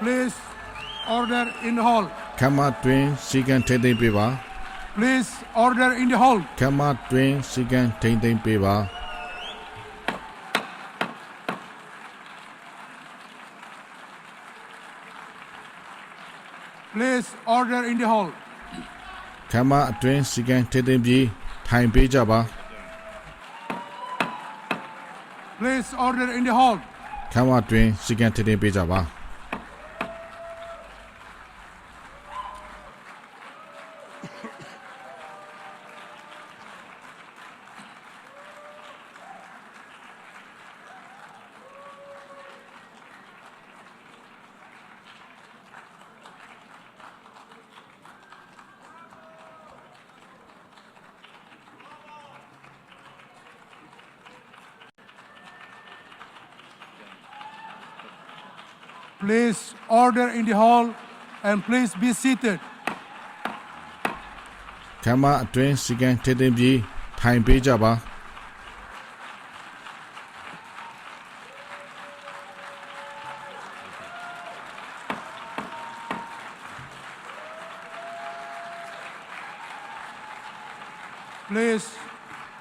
Please order in the hall. ခမ်းမတွင်စီကံထိမ့်သိမ့်ပေးပါ Please order in the hall. ခမ်းမတွင်စီကံထိမ့်သိမ့်ပေးပါ Please order in the hall. ခမ်းမအတွင်စီကံထိမ့်သိမ့်ပြီးထိုင်ပေးကြပါ Please order in the hall. ခမ်းမတွင်စီကံထိမ့်သိမ့်ပေးကြပါ Please order in the hall and please be seated. ခမ်းမအတွင်စီကံထိမ့်သိမ့်ပြီးထိုင်ပေးကြပါ Please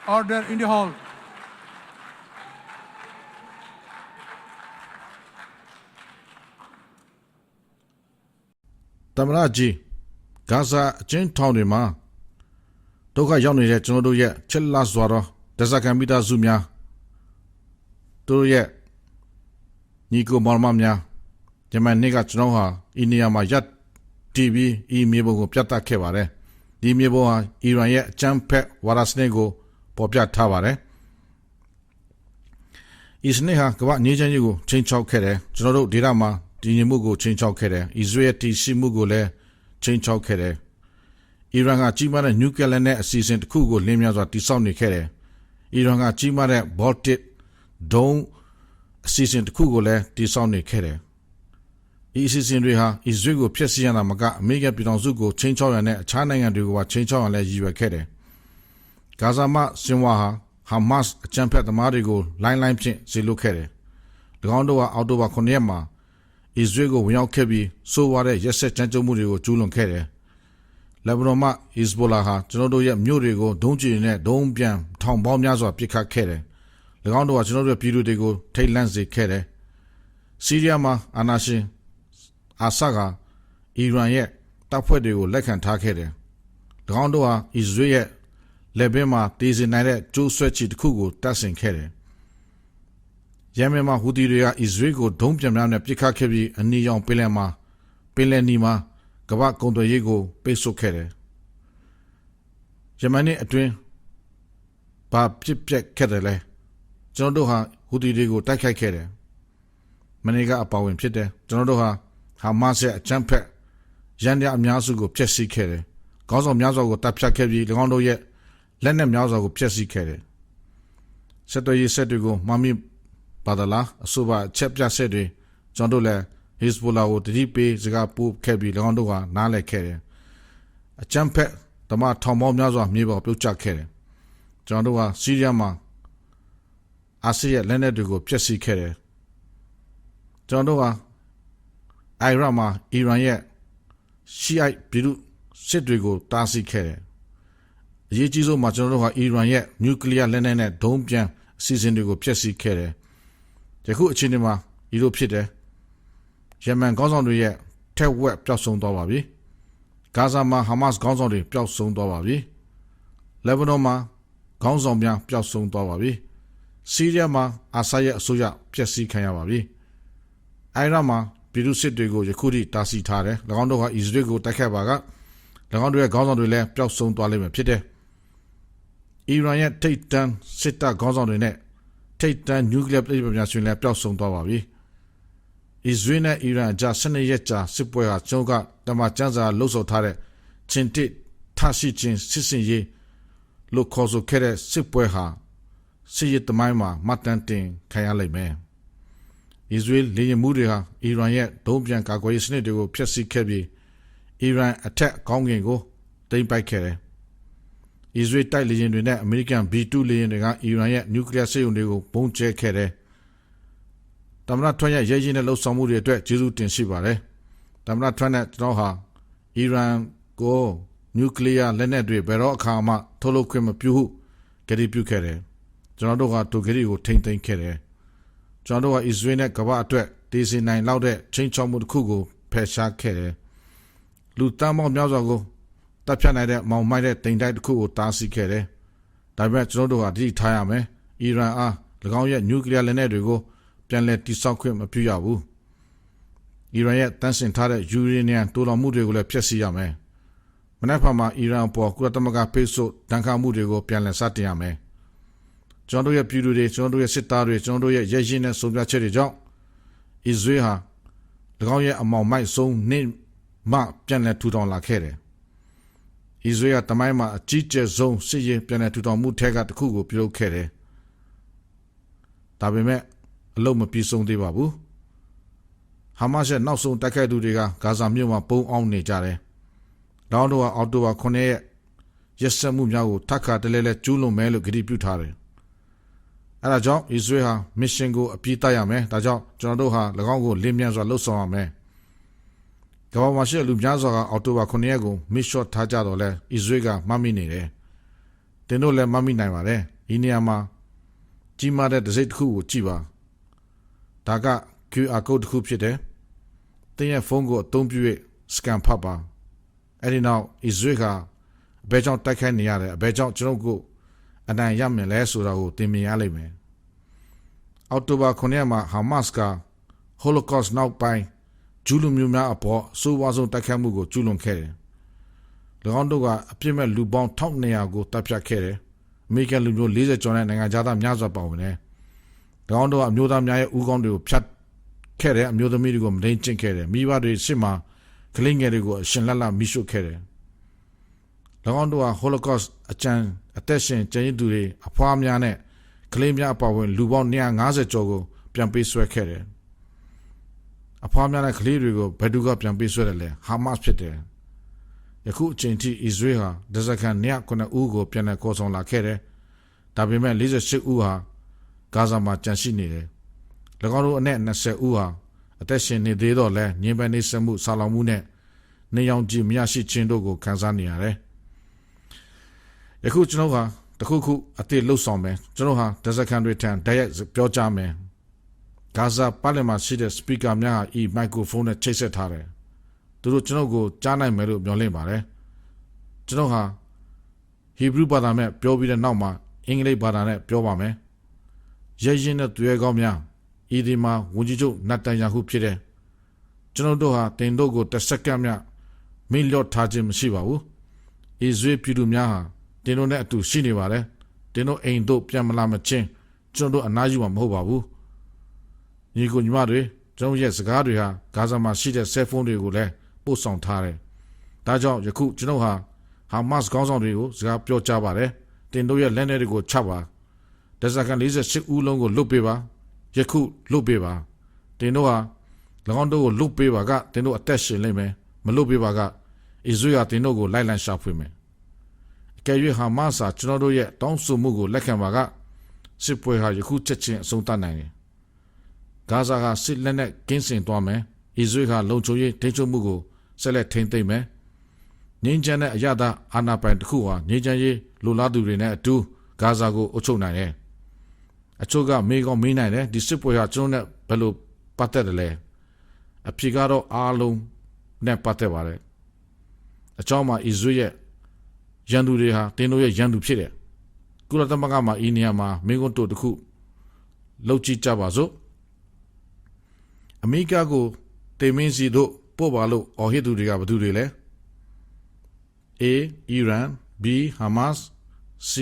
order in the hall. တမရကြီးဂါဇာအချင်းထောင်တွေမှာဒုက္ခရောက်နေတဲ့ကျွန်တော်တို့ရဲ့ချက်လစွာသောတဇကံမိသားစုများတို့ရဲ့ညီကိုမောင်မများဒီမနေ့ကကျွန်တော်ဟာအီနီယာမှာရပ် TV အီမေဘကိုပြတ်တက်ခဲ့ပါတယ်ဒီမြေပေါ်ဟာအီရန်ရဲ့အကြမ်းဖက်ဝါဒစနစ်ကိုပေါ်ပြထားပါတယ်အစ္စရေးဟာကမ္ဘာငြိမ်းချမ်းရေးကိုချိန်ချောက်ခဲ့တယ်ကျွန်တော်တို့ဒေသမှာ ဒီညမှုကိုချိန်ချောက်ခဲ့တယ်အစ္စရေးတီရှိမှုကိုလည်းချိန်ချောက်ခဲ့တယ်အီရန်ကကြီးမားတဲ့နျူကလီးယားနဲ့အစီအစဉ်တစ်ခုကိုလင်းများစွာတိစောက်နေခဲ့တယ်အီရန်ကကြီးမားတဲ့ Baltic ဒုံးအစီအစဉ်တစ်ခုကိုလည်းတိစောက်နေခဲ့တယ်ဒီအစီအစဉ်တွေဟာအစ္စရေးကိုဖျက်ဆီးရတာမကအမေရိကန်ပြည်ထောင်စုကိုချိန်ချောက်ရတဲ့အခြားနိုင်ငံတွေကိုပါချိန်ချောက်ရလဲရည်ရွယ်ခဲ့တယ်ဂါဇာမစင်ဝါဟာဟာမတ်အကြမ်းဖက်သမားတွေကိုလိုင်းလိုင်းဖြင့်ဇေလွတ်ခဲ့တယ်၎င်းတို့ကအောက်တိုဘာ9ရက်မှာ အစ္စရေးကိုဝင်ရောက်ခဲ့ပြီးဆိုးဝါးတဲ့ရက်စက်ကြမ်းကြုတ်မှုတွေကိုကျူးလွန်ခဲ့တယ်။လက်ဘနွန်မှဟစ်ဇ်ဘိုလာဟာကျွန်တော်တို့ရဲ့မြို့တွေကိုဒုံးကျည်နဲ့ဒုံးပြန်ထောင်ပေါင်းများစွာပစ်ခတ်ခဲ့တယ်။၎င်းတို့ကကျွန်တော်တို့ရဲ့ပြည်သူတွေကိုထိတ်လန့်စေခဲ့တယ်။ဆီးရီးယားမှာအာနာရှင်အာဆတ်ကအီရန်ရဲ့တပ်ဖွဲ့တွေကိုလက်ခံထားခဲ့တယ်။၎င်းတို့ဟာအစ္စရေးရဲ့လက်ဘင်းမှာတည်စင်နိုင်တဲ့ကျိုးဆွဲချီတစ်ခုကိုတပ်ဆင်ခဲ့တယ်။ ယမင်မှာဟူဒီတွေကအစ္စရေးကိုဒုံးပြန်များနဲ့ပစ်ခတ်ခဲ့ပြီးအနီရောင်ပင်လယ်မှာပင်လယ်နီမှာကမ္ဘာကုန်သွယ်ရေးကိုပိတ်ဆို့ခဲ့တယ်။ယမန်နဲ့အတွင်းဘာဖြစ်ပျက်ခဲ့တယ်လဲကျွန်တော်တို့ဟာဟူဒီတွေကိုတိုက်ခိုက်ခဲ့တယ်။မနေ့ကအပါဝင်ဖြစ်တယ်ကျွန်တော်တို့ဟာဟာမတ်စ်ရဲ့အကြမ်းဖက်ရန်ရအများစုကိုဖျက်ဆီးခဲ့တယ်။ခေါင်းဆောင်များစွာကိုတပ်ဖြတ်ခဲ့ပြီး၎င်းတို့ရဲ့လက်နက်များစွာကိုဖျက်ဆီးခဲ့တယ်။ဆက်သွယ်ရေးဆက်တွေကိုမမီ ပါဒလာအဆိုပါချက်ပြဆက်တွေကျွန်တော်တို့လည်း Hezbollah ကိုတတိပေးစကားပို့ခဲ့ပြီး၎င်းတို့ကနားလည်ခဲ့တယ်။အကြမ်းဖက်ဓမ္မထောင်ပေါင်းများစွာမြေပေါ်ပြုတ်ကျခဲ့တယ်။ကျွန်တော်တို့ကဆီးရီးယားမှာအာဆီရဲ့လက်နက်တွေကိုဖျက်ဆီးခဲ့တယ်။ကျွန်တော်တို့ကအိုင်ရတ်မှာအီရန်ရဲ့ရှီအိုက်ပြည်သူစစ်တွေကိုတားဆီးခဲ့တယ်။အရေးကြီးဆုံးမှာကျွန်တော်တို့ကအီရန်ရဲ့နျူကလ িয়ার လက်နက်နဲ့ဒုံးပြန်အစီအစဉ်တွေကိုဖျက်ဆီးခဲ့တယ်။ ယခုအချိန်ဒီမှာဒီလိုဖြစ်တယ်။ယမန်ခေါင်းဆောင်တွေရဲ့ထက်ဝက်ပျောက်ဆုံးသွားပါပြီ။ဂါဇာမှာဟာမတ်ခေါင်းဆောင်တွေပျောက်ဆုံးသွားပါပြီ။လက်ဘနွန်မှာခေါင်းဆောင်များပျောက်ဆုံးသွားပါပြီ။ဆီးရီးယားမှာအာဆတ်ရဲ့အစိုးရဖျက်ဆီးခံရပါပြီ။အိုင်ရတ်မှာပြည်သူစစ်တွေကိုယခုထိတားဆီးထားတယ်။၎င်းတို့ကအစ္စရေးကိုတိုက်ခတ်ပါက၎င်းတို့ရဲ့ခေါင်းဆောင်တွေလည်းပျောက်ဆုံးသွားလိမ့်မယ်ဖြစ်တယ်။အီရန်ရဲ့ထိတ်တန်းစစ်တပ်ခေါင်းဆောင်တွေနဲ့ ထိတ်တန်းနျူကလ িয়ার ပြည်ပများဆွေးလည်းပျောက်ဆုံးသွားပါပြီ။အစ္စရေးနဲ့အီရန်အကြား12ရက်ကြာစစ်ပွဲဟာကျုံးကတမန်ကျန်းစာလှုပ်ဆော်ထားတဲ့ချင်းတစ်ထရှိချင်းစစ်စင်ရေးလို့ခေါ်ဆိုခဲ့တဲ့စစ်ပွဲဟာစစ်ရေးတမိုင်းမှာမှတ်တမ်းတင်ခံရလိမ့်မယ်။အစ္စရေးလေယာဉ်မှုတွေဟာအီရန်ရဲ့ဒုံးပြန်ကာကွယ်ရေးစနစ်တွေကိုဖျက်ဆီးခဲ့ပြီးအီရန်အထက်ကောင်းကင်ကိုတိမ့်ပိုက်ခဲ့တယ်။ ။အစ္စရေးတိုက်လေယာဉ်တွေနဲ့ အမေရိကန် B-2 လေယာဉ်တွေက အီရန်ရဲ့ နျူကလီးယားစက်ရုံတွေကို ဗုံးကြဲခဲ့တယ်။သမ္မတထရမ့်ရဲ့ ရဲရင့်တဲ့လုပ်ဆောင်မှုတွေအတွက် ကျေးဇူးတင်ရှိပါတယ်။သမ္မတထရမ့်နဲ့ ကျနော်ဟာ အီရန်ကို နျူကလီးယားလက်နက်တွေ ဘယ်တော့အခါမှ ထုတ်လုပ်ခွင့်မပြုဟု ကတိပြုခဲ့တယ်။ကျနော်တို့ဟာ ထိုကတိကို ထိန်းသိမ်းခဲ့တယ်။ကျနော်တို့ဟာ အစ္စရေးနဲ့ ကမ္ဘာ့အတွက် သေစေနိုင်လောက်တဲ့ ခြိမ်းခြောက်မှုတခုကို ဖယ်ရှားခဲ့တယ်။လူသန်းပေါင်းများစွာကို တပ်ဖြတ်နိုင်တဲ့မောင်မိုက်တဲ့တိမ်တိုက်တစ်ခုကိုတားဆီးခဲ့တယ်ဒါပေမဲ့ကျွန်တော်တို့ကတတိထားရမယ်အီရန်အား၎င်းရဲ့နျူကလ িয়ার လက်နက်တွေကိုပြန်လည်တိစောက်ခွင့်မပြုရဘူးအီရန်ရဲ့တန်းစင်ထားတဲ့ယူရေနီယံတိုးလောင်မှုတွေကိုလည်းဖျက်ဆီးရမယ်မနေ့ကမှအီရန်ပေါ်ကုလသမဂ္ဂဖိတ်ဆို့တန်ခါမှုတွေကိုပြန်လည်စတင်ရမယ်ကျွန်တော်တို့ရဲ့ပြည်သူတွေကျွန်တော်တို့ရဲ့စစ်သားတွေကျွန်တော်တို့ရဲ့ရဲရင်းတဲ့စုံပြချက်တွေကြောင့်အစ္စရေးဟာ၎င်းရဲ့အမောင်မိုက်ဆုံးနေ့မှပြန်လည်ထူထောင်လာခဲ့တယ် အစ္စရေးကတမိုင်းမှာအကြီးကျယ်ဆုံးစစ်ရေးပြန်လည်ထူထောင်မှုထက်ကတစ်ခုကိုပြုလုပ်ခဲ့တယ်ဒါပေမဲ့အလုံးမပြေဆုံးသေးပါဘူးဟာမတ်ရဲ့နောက်ဆုံးတိုက်ခိုက်သူတွေကဂါဇာမြို့မှာပုံအောင်နေကြတယ်။ဒေါင်းတို့ကအော်တိုဘာ9ရက်ရက်စက်မှုများကိုထပ်ခါတလဲလဲကျူးလွန်မယ်လို့ကြေပြုထားတယ်။အဲဒါကြောင့်အစ္စရေးဟာမစ်ရှင်ကိုအပြည့်တိုက်ရမယ်။ဒါကြောင့်ကျွန်တော်တို့ဟာ၎င်းကိုလင်းမြန်စွာလှုပ်ဆောင်ရမယ်။ ကမ္ဘာမှာရှိတဲ့လူများစွာကအော်တိုဘာ9ရက်ကိုမစ်ရှော့ထားကြတော့လဲအစ္စရေးကမှတ်မိနေတယ်။တင်တို့လည်းမှတ်မိနိုင်ပါတယ်။ဒီနေရာမှာကြီးမားတဲ့ဒစိမ့်တစ်ခုကိုကြည့်ပါ။ဒါက QR code တစ်ခုဖြစ်တယ်။တင်းရဲ့ဖုန်းကိုအသုံးပြု၍ scan ဖတ်ပါ။အဲဒီနောက် Israel ကအဘယ်ကြောင့်တိုက်ခိုက်နေရတယ်အဘယ်ကြောင့်ကျွန်တော်ကိုအနိုင်ရမယ်လဲဆိုတာကိုသင်မြင်ရလိမ့်မယ်။အောက်တိုဘာ9ရက်မှာ Hamas က Holocaust နောက်ပိုင်း ဂျူးလူမျိုးများအပေါ်အဆိုးဝါးဆုံးတိုက်ခိုက်မှုကိုကျူးလွန်ခဲ့တယ်။၎င်းတို့ကအပြစ်မဲ့လူပေါင်း1200ကိုတပ်ဖြတ်ခဲ့တယ်။အမေရိကန်လူမျိုး40ကျော်နဲ့နိုင်ငံသားများစွာပါဝင်တယ်။၎င်းတို့ကအမျိုးသားများရဲ့ဥကောင်းတွေကိုဖြတ်ခဲ့တယ်အမျိုးသမီးတွေကိုမလိမ့်ကျင့်ခဲ့တယ်မိဘတွေစစ်မှာကလေးငယ်တွေကိုအရှင်လက်လက်မိရှုခဲ့တယ်၎င်းတို့ဟာ Holocaust အကြံအသက်ရှင်ကျန်ရစ်သူတွေအဖွားများနဲ့ကလေးများအပါအဝင်လူပေါင်း150ကျော်ကိုပြန်ပေးဆွဲခဲ့တယ် အဖွားများနဲ့ကလေးတွေကိုဘယ်သူကပြန်ပေးဆွဲတယ်လဲဟာမတ်ဖြစ်တယ်ယခုအချိန်ထိအစ္စရေးဟာဒဇကန်109ဦးကိုပြန်လည်ခေါ်ဆောင်လာခဲ့တယ်ဒါပေမဲ့48ဦးဟာဂါဇာမှာကြန့်ရှိနေတယ်၎င်းတို့အနက်20ဦးဟာအသက်ရှင်နေသေးတော့လဲညင်ပန်းနေစမှုဆာလောင်မှုနဲ့နေရောင်ကြည်မရရှိခြင်းတို့ကိုခံစားနေရတယ်။ယခုကျွန်တော်ဟာတခုခုအသစ်လှုပ်ဆောင်မယ်ကျွန်တော်ဟာဒဇကန်တွေထံတိုက်ရိုက်ပြောကြားမယ်။ ဂါဇာပါလင်မှာရှိတဲ့စပီကာများဟာဤမိုက်ခရိုဖုန်းနဲ့ချိတ်ဆက်ထားတယ်။သူတို့ကျွန်တော်ကိုကြားနိုင်မယ်လို့မျှော်လင့်ပါတယ်။ကျွန်တော်ဟာဟီဘရုဘာသာနဲ့ပြောပြီးတဲ့နောက်မှာအင်္ဂလိပ်ဘာသာနဲ့ပြောပါမယ်။ရဲရင်တဲ့သူရဲကောင်းများဤဒီမှာဝန်ကြီးချုပ်နတ်တန်ယာဟုဖြစ်တဲ့ကျွန်တော်တို့ဟာတင်တို့ကိုတစ်စက္ကန့်မြမိလျော့ထားခြင်းမရှိပါဘူး။အစ္စရေးပြည်သူများဟာတင်တို့နဲ့အတူရှိနေပါတယ်။တင်တို့အိမ်တို့ပြန်မလာမချင်းကျွန်တော်တို့အနားယူမှာမဟုတ်ပါဘူး။ ညီကိုညီမတွေကျွန်တော်ရဲ့စကားတွေဟာဂါဇာမှာရှိတဲ့ဆဲဖုန်းတွေကိုလည်းပို့ဆောင်ထားတယ်။ဒါကြောင့်ယခုကျွန်တော်ဟာဟာမတ်စ်ခေါင်းဆောင်တွေကိုစကားပြောကြပါတယ်။တင်တို့ရဲ့လက်နက်တွေကိုချပါ။ဒဇကန်48ဦးလုံးကိုလွတ်ပေးပါ။ယခုလွတ်ပေးပါတင်တို့ဟာ၎င်းတို့ကိုလွတ်ပေးပါကတင်တို့အသက်ရှင်လိမ့်မယ်မလွတ်ပေးပါကအစ္စရေးဟာတင်တို့ကိုလိုက်လံရှာဖွေမယ်အကယ်၍ဟာမတ်စာကျွန်တော်တို့ရဲ့တောင်းဆိုမှုကိုလက်ခံပါကစစ်ပွဲဟာယခုချက်ချင်းအဆုံးသတ်နိုင်တယ် ဂါဇာကစစ်လက်နက်ကင်းစင်သွားမယ်အစ္စရေးကလုံခြုံရေးထိန်းချုပ်မှုကိုဆက်လက်ထိန်းသိမ်းမယ်ငင်းချမ်းတဲ့အရသာအာဏာပိုင်တစ်ခုဟာငင်းချမ်းရေးလိုလားသူတွေနဲ့အတူဂါဇာကိုအုပ်ချုပ်နိုင်တယ်အချို့ကမေးကောင်းမေးနိုင်တယ်ဒီစစ်ပွဲဟာကျွန်တော်နဲ့ဘယ်လိုပတ်သက်တယ်လဲအဖြေကတော့အားလုံးနဲ့ပတ်သက်ပါတယ်အကြောင်းမှာအစ္စရေးရဲ့ရန်သူတွေဟာတင်းတို့ရဲ့ရန်သူဖြစ်တယ်ကုလသမဂ္ဂမှာအီနီယာမှာမင်းကွန်းတို့တခုလောက်ကြည့်ကြပါစို့ အမေရိကကိုတေမင်းစီတို့ပို့ပါလို့အော်ဟစ်သူတွေကဘယ်သူတွေလဲ A Iran B Hamas C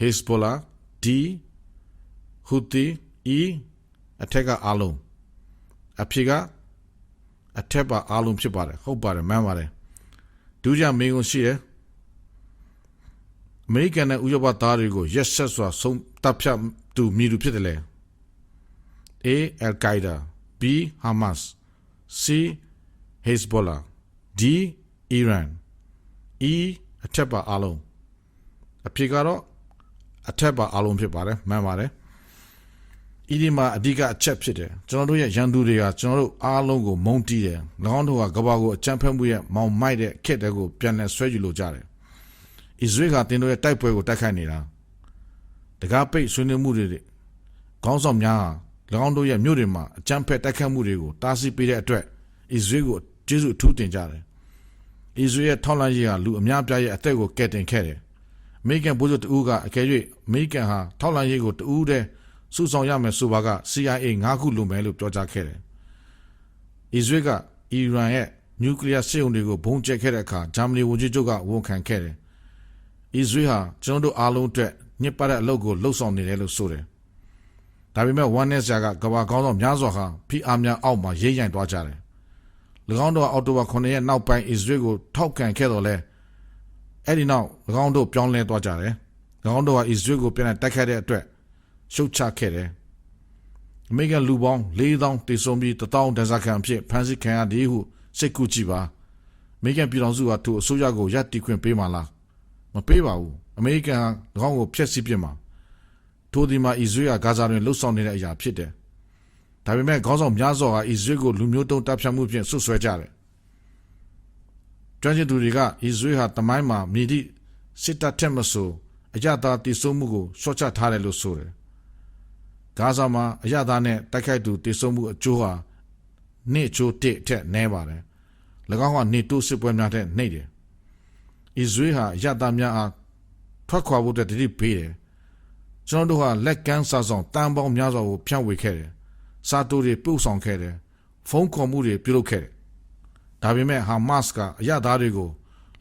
Hezbollah D ဟူတီဤအထက်ကအားလုံးအဖြစ်ကအထက်ပါအားလုံးဖြစ်ပါတယ်ဟုတ်ပါတယ်မှန်ပါတယ်ဒုတိယမင်းကိုရှိတယ်အမေရိကန်နဲ့ဥရောပသားတွေကိုရက်ဆက်စွာဆုံးတပ်ဖြတ်သူမြည်သူဖြစ်တယ်လေ A Al Qaeda B Hamas C Hezbollah D Iran E အထက်ပါအားလုံးအဖြစ်ကတော့အထက်ပါအားလုံးဖြစ်ပါတယ်မှန်ပါတယ်ဤဒီမှာအဓိကအချက်ဖြစ်တယ်ကျွန်တော်တို့ရဲ့ရန်သူတွေကကျွန်တော်တို့အားလုံးကိုမုန်းတီးတယ်၎င်းတို့ကကဘာကိုအကြမ်းဖက်မှုရဲ့မောင်မိုက်တဲ့ခက်တဲ့ကိုပြန်လည်ဆွဲယူလိုကြတယ်ဣဇရေလကတင်တို့ရဲ့တိုက်ပွဲကိုတိုက်ခိုက်နေတာတကားပိတ်ဆွေးနွေးမှုတွေခေါင်းဆောင်များဟာ၎ င်းတို့ရဲ့မြို့တွေမှာအကြမ်းဖက်တိုက်ခိုက်မှုတွေကိုတားဆီးပေးတဲ့အတွက်ဣဇရေလကိုကျေးဇူးအထူးတင်ကြတယ်ဣဇရေလထောက်လန်းရေးဟာလူအများပြားရဲ့အသက်ကိုကယ်တင်ခဲ့တယ်အမေရိကန်ဗိုလ်ချုပ်တဦးကအကယ်၍အမေရိကန်ဟာထောက်လန်းရေးကိုတဦးတည်းစုဆောင်ရမယ်ဆိုပါက CIA ၅ခုလိုမယ်လို့ပြောကြားခဲ့တယ်။အစ္စရေးကအီရန်ရဲ့နျူကလ িয়ার စစ်အုံတွေကိုဘုံကျဲခဲ့တဲ့အခါဂျာမနီဝန်ကြီးချုပ်ကဝန်ခံခဲ့တယ်။အစ္စရေးဟာကျွန်တော်တို့အားလုံးအတွက်ညစ်ပတ်တဲ့အလုပ်ကိုလှုပ်ဆောင်နေတယ်လို့ဆိုတယ်။ ဒါပေမဲ့ဝမ်နက်ဆာကကဘာကောင်းဆောင်များစွာဟာဖိအားများအောက်မှာရိမ့်ရိုင်သွားကြတယ်။၎င်းတို့ကအော်တိုဘာ9ရက်နောက်ပိုင်းအစ္စရေးကိုထောက်ခံခဲ့တော့လဲအဲ့ဒီနောက်၎င်းတို့ပြောင်းလဲသွားကြတယ်။၎င်းတို့ကအစ္စရေးကိုပြန်လည်တိုက်ခိုက်တဲ့အတွက်ရှုတ်ချခဲ့တယ်။အမေရိကန်လူပေါင်း4000တေဆုံးပြီး1000ဒဏ်စာခံအဖြစ်ဖမ်းဆီးခံရသည်ဟုစိတ်ကူးကြည့်ပါ။အမေရိကန်ပြည်ထောင်စုကသူ့အစိုးရကိုရပ်တည်ခွင့်ပေးမှာလား။မပေးပါဘူး။အမေရိကန်က၎င်းကိုဖျက်ဆီးပစ်မှာ။ ထိုဒီမှာအစ္စရေးကဂါဇာတွင်လှုပ်ဆောင်နေတဲ့အရာဖြစ်တယ်။ဒါပေမဲ့ခေါင်းဆောင်များစွာကအစ္စရေးကိုလူမျိုးတုံးတပ်ဖြတ်မှုဖြင့်ဆွဆွဲကြတယ်။ကျွမ်းကျင်သူတွေကအစ္စရေးဟာတမိုင်းမှာမြေတိစစ်တပ်ထက်မဆိုအကြတာတည်ဆုံမှုကိုရှော့ချထားတယ်လို့ဆိုတယ်။ဂါဇာမှာအရသာနဲ့တိုက်ခိုက်သူတည်ဆုံမှုအကျိုးဟာနေ့အချိုးတစ်ထက်နည်းပါတယ်။၎င်းကနေတိုးစစ်ပွဲများတဲ့နှိမ့်တယ်။အစ္စရေးဟာအရသာများအားထွက်ခွာဖို့တတိပေးတယ်။ ကျွန်တော်တို့ဟာလက်ကမ်းစာဆောင်တန်ပေါင်းများစွာကိုဖြန့်ဝေခဲ့တယ်။စာတိုတွေပို့ဆောင်ခဲ့တယ်။ဖုန်းခေါ်မှုတွေပြုလုပ်ခဲ့တယ်။ဒါပေမဲ့ဟာမတ်စ်ကအရသာတွေကို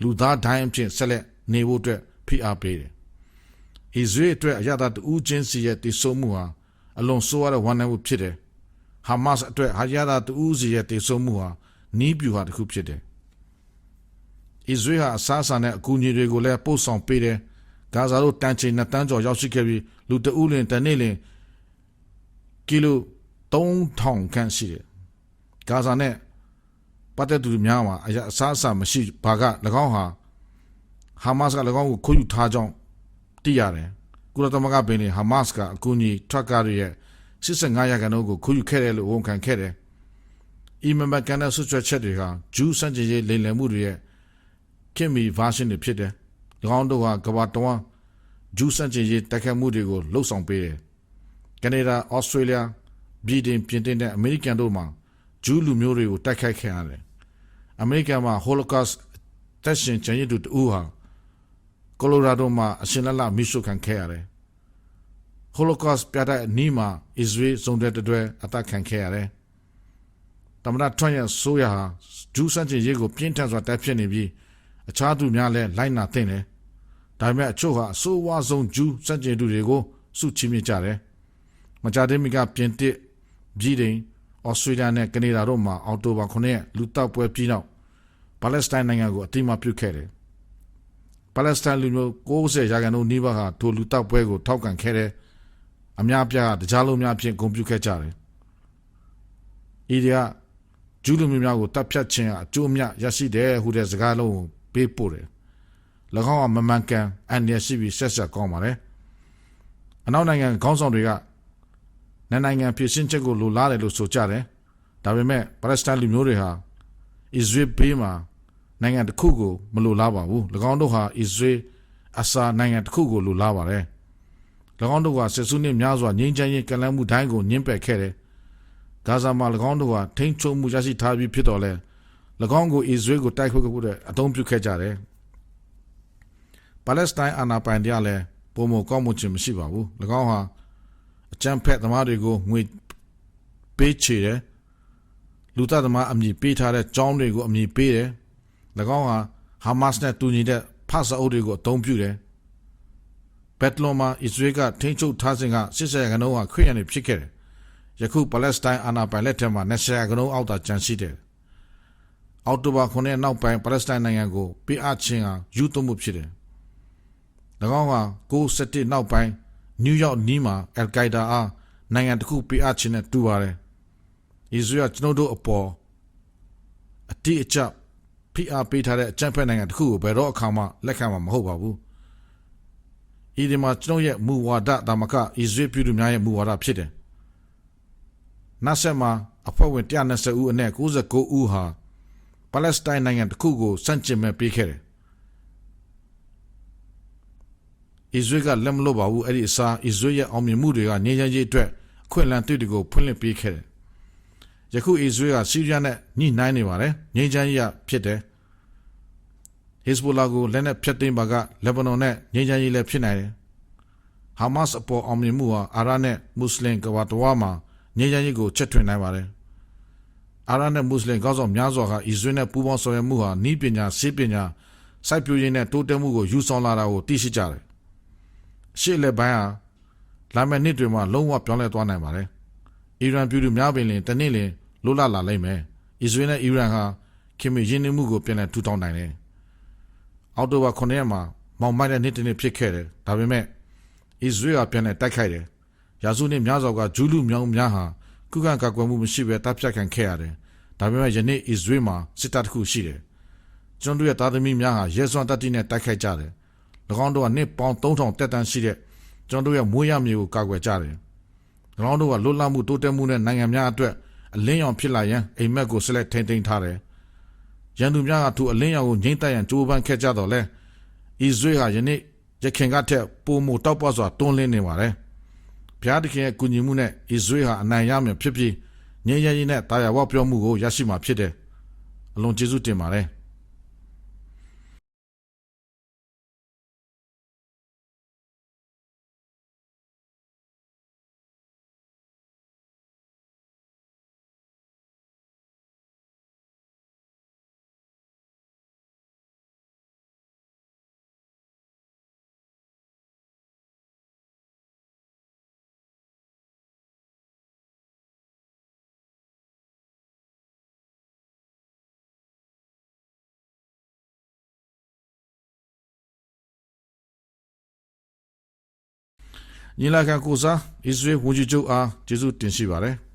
လူသားဒိုင်းအဖြစ်ဆက်လက်နေဖို့အတွက်ဖိအားပေးတယ်။အစ္စရေးအတွက်အရသာတူးချင်းစီရဲ့တည်ဆုံမှုဟာအလွန်ဆိုးရတဲ့ဝန်နိုင်မှုဖြစ်တယ်။ဟာမတ်စ်အတွက်ဟာရသာတူးစီရဲ့တည်ဆုံမှုဟာနီးပြူဟာတစ်ခုဖြစ်တယ်။အစ္စရေးဟာအစားအစာနဲ့အကူအညီတွေကိုလည်းပို့ဆောင်ပေးတယ်။ ဂါဇာတို့တန်ချိန်နှစ်တန်းကျော်ရောက်ရှိခဲ့ပြီးလူတဦးလင်တနေ့လင်ကီလို3000ခန့်ရှိတယ်။ဂါဇာနဲ့ပတ်သက်သူများမှာအရာအစားအစာမရှိဘာက၎င်းဟာဟာမတ်စ်က၎င်းကိုခိုးယူထားကြောင်းသိရတယ်။ကုလသမဂ္ဂပင်လင်ဟာမတ်စ်ကအကူအညီထရက်ကားတွေရဲ့85ရာခိုင်နှုန်းကိုခိုးယူခဲ့တယ်လို့ဝန်ခံခဲ့တယ်။အီမန်ဘကန်တဲ့ဆွဆွချက်တွေကဂျူးစံကြေးလိမ်လည်မှုတွေရဲ့ခင်မီဗာရှင်းတွေဖြစ်တယ်။၎ င်းတို့ဟာကမ္ဘာတဝန်းဂျူးစံကြေးတိုက်ခတ်မှုတွေကိုလှုပ်ဆောင်ပေးတယ်။ကနေဒါ၊ဩစတြေးလျ၊ဗြိတိန်၊ပြင်သစ်နဲ့အမေရိကန်တို့မှာဂျူးလူမျိုးတွေကိုတိုက်ခိုက်ခံရတယ်။အမေရိကန်မှာ Holocaust တက်ရှင်ကျန်ရည်သူတူဟာကိုလိုရာဒိုမှာအရှင်လလမိရှုခံခဲ့ရတယ်။ Holocaust ပြတဲ့အနီးမှာအစ္စရေးစုံတဲ့တွဲအသက်ခံခဲ့ရတယ်။တမန်တော်ထွန်းရဲ့ဆိုးရဟာဂျူးစံချင်ရေးကိုပြင်းထန်စွာတိုက်ဖြစ်နေပြီး အခြားသူများလည်းလိုက်နာသိမ့်တယ်။ဒါပေမဲ့အချို့ဟာအဆိုးဝါးဆုံးဂျူးစံချင်သူတွေကိုစုချီးမြှင့်ကြတယ်။မကြတဲ့မိကပြင်တစ်ဗြိတိန်ဩစတြေးလျနဲ့ကနေဒါတို့မှာအော်တိုဘာ9ရက်လူတောက်ပွဲပြီးနောက်ပါလက်စတိုင်းနိုင်ငံကိုအတိမပြုတ်ခဲ့တယ်။ပါလက်စတိုင်းလူမျိုး90ရာခိုင်နှုန်းနီးပါးဟာထိုလူတောက်ပွဲကိုထောက်ခံခဲ့တယ်။အများပြားတကြားလုံးများဖြင့်ဂုဏ်ပြုခဲ့ကြတယ်။ဤဒီကဂျူးလူမျိုးများကိုတပ်ဖြတ်ခြင်းအကျိုးအမြတ်ရရှိတယ်ဟူတဲ့စကားလုံးကို ပေးပို့တယ်။၎င်းကမမှန်ကန်အန်ရရှိပြီးဆက်ဆက်ကောင်းပါတယ်။အနောက်နိုင်ငံခေါင်းဆောင်တွေကနိုင်နိုင်ငံပြည်ရှင်းချက်ကိုလိုလားတယ်လို့ဆိုကြတယ်။ဒါပေမဲ့ပါလက်စတိုင်းလူမျိုးတွေဟာအစ္စရေးဘေးမှာနိုင်ငံတစ်ခုကိုမလိုလားပါဘူး၎င်းတို့ဟာအစ္စရေးအစာနိုင်ငံတစ်ခုကိုလိုလားပါတယ်၎င်းတို့ကဆက်စုနှစ်များစွာငြိမ်းချမ်းရေးကလမ်းမှုတိုင်းကိုညှင်းပယ်ခဲ့တယ်ဂါဇာမှာ၎င်းတို့ဟာထိန်းချုပ်မှုရရှိထားပြီးဖြစ်တော်လဲ၎ င်းကိုအစ္စရေးကိုတိုက်ခိုက်ဖို့အသုံးပြုခဲ့ကြတယ်ပါလက်စတိုင်းအာဏာပိုင်တွေကလည်းပုံမကောင်းမှုချင်းမရှိပါဘူး၎င်းဟာအကြမ်းဖက်သမားတွေကိုငွေပေးချေတယ်လူသားသမားအမည်ပေးထားတဲ့ကျောင်းတွေကိုအမည်ပေးတယ်။၎င်းဟာဟာမတ်စ်နဲ့တူညီတဲ့ဖတ်စာအုပ်တွေကိုအသုံးပြုတယ်။ဘက်လောမှာအစ္စရေးကထိန်းချုပ်ထားစဉ်က80ရာခိုင်နှုန်းဟာခရစ်ယာန်တွေဖြစ်ခဲ့တယ်။ယခုပါလက်စတိုင်းအာဏာပိုင်လက်ထက်မှာ20ရာခိုင်နှုန်းအောက်သာကျန်ရှိတယ်။ အောက်တိုဘာ9ရက်နောက်ပိုင်းပါလက်စတိုင်းနိုင်ငံကိုပေးအပ်ခြင်းဟာယူသွမှုဖြစ်တယ်။၎င်းဟာ9-7နောက်ပိုင်းနယူးယောက်နီးမှာအယ်ကိုင်ဒါအားနိုင်ငံတစ်ခုပေးအပ်ခြင်းနဲ့တူပါတယ်။ယေရှုကကျွန်တော်တို့အပေါ်အတိအကျဖိအားပေးထားတဲ့အကြမ်းဖက်နိုင်ငံတစ်ခုကိုဘယ်တော့အခါမှလက်ခံမှာမဟုတ်ပါဘူး။ဤဒီမှာကျွန်တော်ရဲ့မူဝါဒတာမကဣဇရေပြုလူများရဲ့မူဝါဒဖြစ်တယ်နတ်ဆက်မှာအဖွဲ့ဝင်120ဦးအနက်69ဦးဟာ ပါလက်စတိုင်းနိုင်ငံတစ်ခုကိုစန့်ကျင်မဲ့ပေးခဲ့တယ်။အစ္စရေးကလက်မလို့ပါဘူးအဲ့ဒီအစားအစ္စရေးရဲ့အောင်မြင်မှုတွေကငြိမ်းချမ်းရေးအတွက်အခွင့်အလမ်းတွေ့တွေကိုဖွင့်လှစ်ပေးခဲ့တယ်။ယခုအစ္စရေးကဆီးရီးယားနဲ့ညှိနှိုင်းနေပါတယ်။ငြိမ်းချမ်းရေးရဖြစ်တယ်။ Hezbollah ကိုလက်နက်ဖျက်သိမ်းပါကလက်ဘနွန်နဲ့ငြိမ်းချမ်းရေးလည်းဖြစ်နိုင်တယ်။ Hamas အပေါ်အောင်မြင်မှုဟာအာရနဲ့မွတ်စလင်ကဘာတဝါမှာငြိမ်းချမ်းရေးကိုချက်ထွင်နိုင်ပါတယ်။ အာရနဲ့မွတ်စလင်ကောင်းဆောင်များစွာကအစ္စရေးနဲ့ပူးပေါင်းဆောင်ရွက်မှုဟာဤပညာစေပညာစိုက်ပျိုးရေးနဲ့တိုးတက်မှုကိုယူဆောင်လာတာကိုသိရှိကြတယ်။ရှေ့လက်ပိုင်းဟာလာမယ့်နှစ်တွေမှာလုံးဝပြောင်းလဲသွားနိုင်ပါတယ်။အီရန်ပြည်သူများပင်လင်တနေ့လင်လွတ်လပ်လာလိမ့်မယ်။အစ္စရေးနဲ့အီရန်ဟာခင်မရင်းနှီးမှုကိုပြန်လည်ထူထောင်နိုင်တယ်။အောက်တိုဘာ9ရက်မှာမောင်မိုက်တဲ့နေ့တစ်နေ့ဖြစ်ခဲ့တယ်။ဒါပေမဲ့အစ္စရေးကပြန်လည်တိုက်ခိုက်တယ်။ရာစုနှစ်များစွာကဂျူးလူမြောင်းများဟာ ကုကန့်ကာကွယ်မှုမရှိဘဲတပ်ဖြတ်ခံခဲ့ရတယ်။ဒါပေမဲ့ယနေ့အစ္စရေးမှာစစ်တပ်တစ်ခုရှိတယ်။ကျွန်တော်တို့ရဲ့သားသမီးများဟာရဲစွမ်းတပ်တိနဲ့တိုက်ခိုက်ကြတယ်။၎င်းတို့ကနှစ်ပေါင်း3000တက်တန်းရှိတဲ့ကျွန်တော်တို့ရဲ့မွေးရမြေကိုကာကွယ်ကြတယ်။၎င်းတို့ကလွတ်လပ်မှုတိုးတက်မှုနဲ့နိုင်ငံများအတွက်အလင်းရောင်ဖြစ်လာရန်အိမ်မက်ကိုဆက်လက်ထိန်းသိမ်းထားတယ်။ရန်သူများကသူအလင်းရောင်ကိုငိမ့်တက်ရန်ကြိုးပမ်းခဲ့ကြတော့လဲအစ္စရေးဟာယနေ့ရခင်ကထက်ပိုမိုတောက်ပစွာတွန်းလင်းနေပါတယ်။ ဘုရားသခင်ရဲ့ကူညီမှုနဲ့အစ္စရေးဟာအနိုင်ရမယ်ဖြစ်ပြီးငြိမ်းချမ်းရေးနဲ့တာယာဝပြောမှုကိုရရှိမှာဖြစ်တယ်။အလွန်ကျေးဇူးတင်ပါတယ်။ ညီလာခံကိုစားအစ္စရေးဝန်ကြီးချုပ်အားကျေးဇူးတင်ရှိပါတယ်။